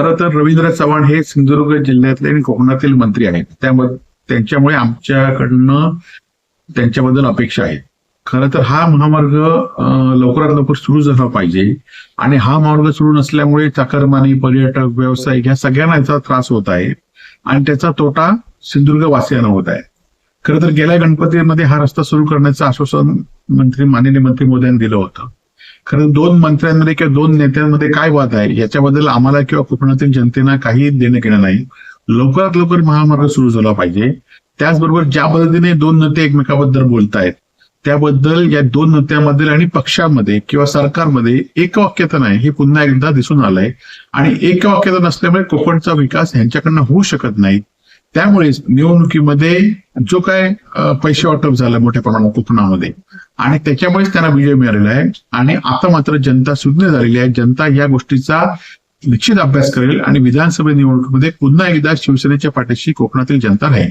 खरं तर रवींद्र चव्हाण हे सिंधुदुर्ग जिल्ह्यातले आणि कोकणातील मंत्री आहेत. त्यामुळे त्यांच्यामुळे आमच्याकडनं त्यांच्याबद्दल अपेक्षा आहेत. खरं तर हा महामार्ग लवकरात लवकर सुरू झाला पाहिजे आणि हा मार्ग सुरू नसल्यामुळे चाकरमानी पर्यटक व्यावसायिक ह्या सगळ्यांना याचा त्रास होत आहे आणि त्याचा तोटा सिंधुदुर्ग वासियांना होत आहे. खरं तर गेल्या गणपतीमध्ये हा रस्ता सुरू करण्याचं आश्वासन मंत्री माननीय मंत्री मोदयांनी दिलं होतं. कारण दोन मंत्र्यांमध्ये किंवा दोन नेत्यांमध्ये काय वाद आहे याच्याबद्दल आम्हाला किंवा कोकणातील जनतेला काही देणं घेणं नाही. लवकरात लवकर महामार्ग सुरू झाला पाहिजे. त्याचबरोबर ज्या पद्धतीने दोन नेते एकमेकाबद्दल बोलतायत त्याबद्दल या दोन नेत्यांमध्ये आणि पक्षामध्ये किंवा सरकारमध्ये एकवाक्यता नाही हे पुन्हा एकदा दिसून आलंय. आणि एकवाक्यता नसल्यामुळे कोकणचा विकास यांच्याकडनं होऊ शकत नाही. त्यामुळेच निवडणुकीमध्ये जो काय पैसे वाटप झालं मोठ्या प्रमाणात कोकणामध्ये आणि त्याच्यामुळेच त्यांना विजय मिळालेला आहे. आणि आता मात्र जनता सुज्ञ झालेली आहे. जनता या गोष्टीचा निश्चित अभ्यास करेल आणि विधानसभा निवडणुकीमध्ये पुन्हा एकदा शिवसेनेच्या पाठीशी कोकणातील जनता राहील.